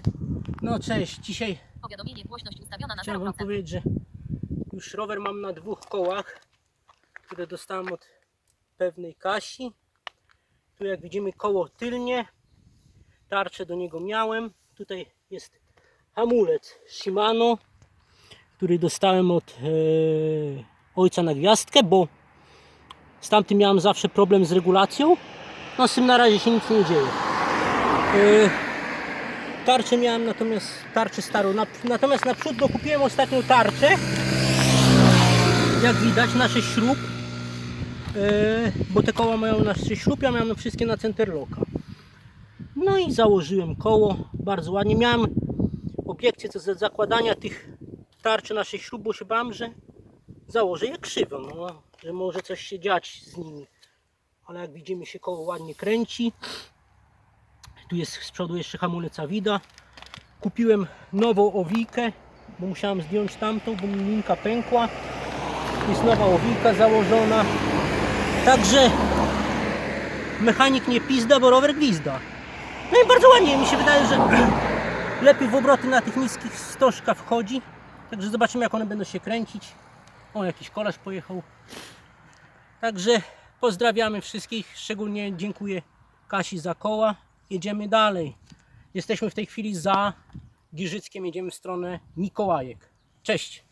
4. No cześć, dzisiaj Powiadomienie głośność ustawiona na chciałem Wam 0%. powiedzieć, że już rower mam na dwóch kołach, które dostałem od pewnej Kasi. Tu jak widzimy koło tylnie, tarczę do niego miałem. Tutaj jest hamulec Shimano, który dostałem od e, ojca na gwiazdkę, bo z tamtym miałem zawsze problem z regulacją. No z tym na razie się nic nie dzieje. E, Tarczę miałem natomiast tarczę starą. Na, natomiast na przód dokupiłem ostatnią tarczę. Jak widać na 6 śrub. Yy, bo te koła mają na 6 śrub, ja miałem wszystkie na centerlocka. No i założyłem koło. Bardzo ładnie. Miałem obiekcję co do zakładania tych tarczy na 6 śrub, bo się bałem, że założę je krzywo. No, że może coś się dziać z nimi. Ale jak widzimy się koło ładnie kręci. Tu jest z przodu jeszcze hamulec Avida. Kupiłem nową owijkę, bo musiałem zdjąć tamtą, bo mi linka pękła. Jest nowa owijka założona. Także mechanik nie pizda, bo rower gwizda. No i bardzo ładnie, mi się wydaje, że lepiej w obroty na tych niskich stożkach wchodzi. Także zobaczymy jak one będą się kręcić. O, jakiś kolarz pojechał. Także pozdrawiamy wszystkich, szczególnie dziękuję Kasi za koła. Jedziemy dalej. Jesteśmy w tej chwili za Giżyckiem, jedziemy w stronę Mikołajek. Cześć!